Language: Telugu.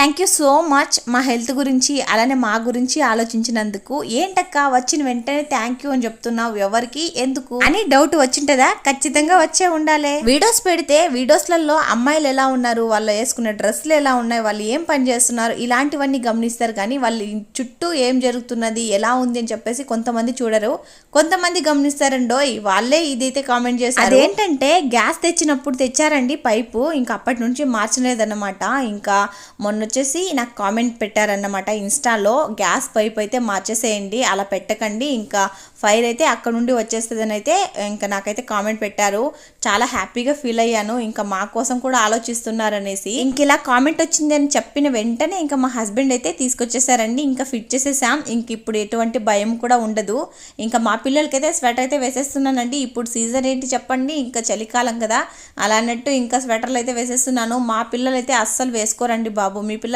థ్యాంక్ యూ సో మచ్ మా హెల్త్ గురించి అలానే మా గురించి ఆలోచించినందుకు ఏంటక్క వచ్చిన వెంటనే థ్యాంక్ యూ అని చెప్తున్నావు ఎవరికి? ఎందుకు? అని డౌట్ వచ్చింటదా? ఖచ్చితంగా వచ్చే ఉండాలి. వీడియోస్ పెడితే వీడియోస్లలో అమ్మాయిలు ఎలా ఉన్నారు? వాళ్ళు వేసుకున్న డ్రెస్సులు ఎలా ఉన్నాయి? వాళ్ళు ఏం పని చేస్తున్నారు? ఇలాంటివన్నీ గమనిస్తారు కానీ వాళ్ళ చుట్టూ ఏం జరుగుతున్నది? ఎలా ఉంది అని చెప్పేసి కొంతమంది చూడరు. కొంతమంది గమనిస్తారండోయ్ వాళ్ళే ఇదైతే కామెంట్ చేస్తారు అదేంటంటే గ్యాస్ తెచ్చినప్పుడు తెచ్చారండి పైపు. ఇంకా అప్పటి నుంచి మార్చలేదన్నమాట. ఇంకా మొన్న వచ్చేసి నాకు కామెంట్ పెట్టారన్నమాట. ఇన్స్టాలో గ్యాస్ పైప్ అయితే మార్చేసేయండి అలా పెట్టకండి ఇంకా ఫైర్ అయితే అక్కడ నుండి వచ్చేస్తుందని అయితే ఇంకా నాకైతే కామెంట్ పెట్టారు. చాలా హ్యాపీగా ఫీల్ అయ్యాను ఇంకా మా కోసం కూడా ఆలోచిస్తున్నారనేసి. ఇంక ఇలా కామెంట్ వచ్చింది అని చెప్పిన వెంటనే ఇంకా మా హస్బెండ్ అయితే తీసుకొచ్చేసారండి ఇంకా ఫిట్ చేసేసాం ఇంక ఇప్పుడు ఎటువంటి భయం కూడా ఉండదు. ఇంకా మా పిల్లలకైతే స్వెటర్ అయితే వేసేస్తున్నానండి ఇప్పుడు సీజన్ ఏంటి చెప్పండి ఇంకా చలికాలం కదా అలా అన్నట్టు ఇంకా స్వెటర్లు అయితే వేసేస్తున్నాను. మా పిల్లలు అయితే అస్సలు వేసుకోరండి బాబు మీ పిల్లలు